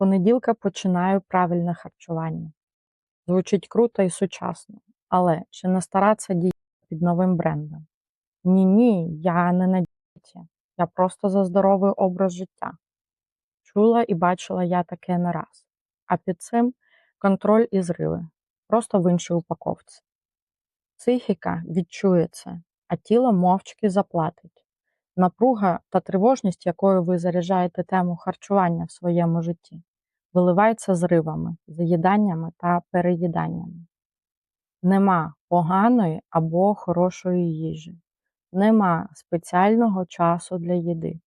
понеділка починаю правильне харчування. Звучить круто і сучасно, але чи не старатися діяти під новим брендом? Ні, ні, я не на дієті, я просто за здоровий образ життя. Чула і бачила я таке не раз. А під цим контроль і зриви, просто в іншій упаковці. Психіка відчує це, а тіло мовчки заплатить. Напруга та тривожність, якою ви заряджаєте тему харчування в своєму житті, виливається зривами, заїданнями та переїданнями. Нема поганої або хорошої їжі, нема спеціального часу для їди.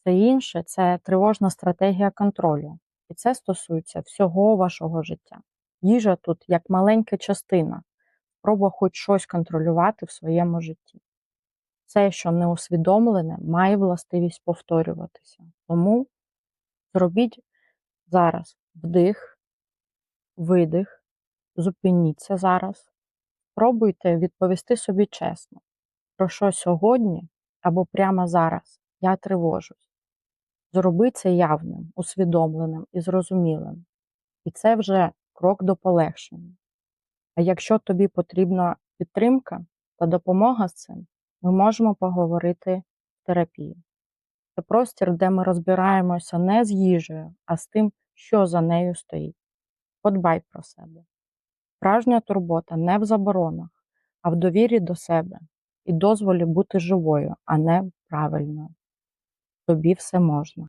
Все інше це тривожна стратегія контролю, і це стосується всього вашого життя. Їжа тут як маленька частина, спроба хоч щось контролювати в своєму житті. Все, що не усвідомлене, має властивість повторюватися. Тому зробіть зараз вдих, видих, зупиніться зараз, спробуйте відповісти собі чесно, про що сьогодні або прямо зараз я тривожусь. Зроби це явним, усвідомленим і зрозумілим. І це вже крок до полегшення. А якщо тобі потрібна підтримка та допомога з цим, ми можемо поговорити в терапії. Це простір, де ми розбираємося не з їжею, а з тим, що за нею стоїть. Подбай про себе. Справжня турбота не в заборонах, а в довірі до себе і дозволі бути живою, а не правильною. Тобі все можна.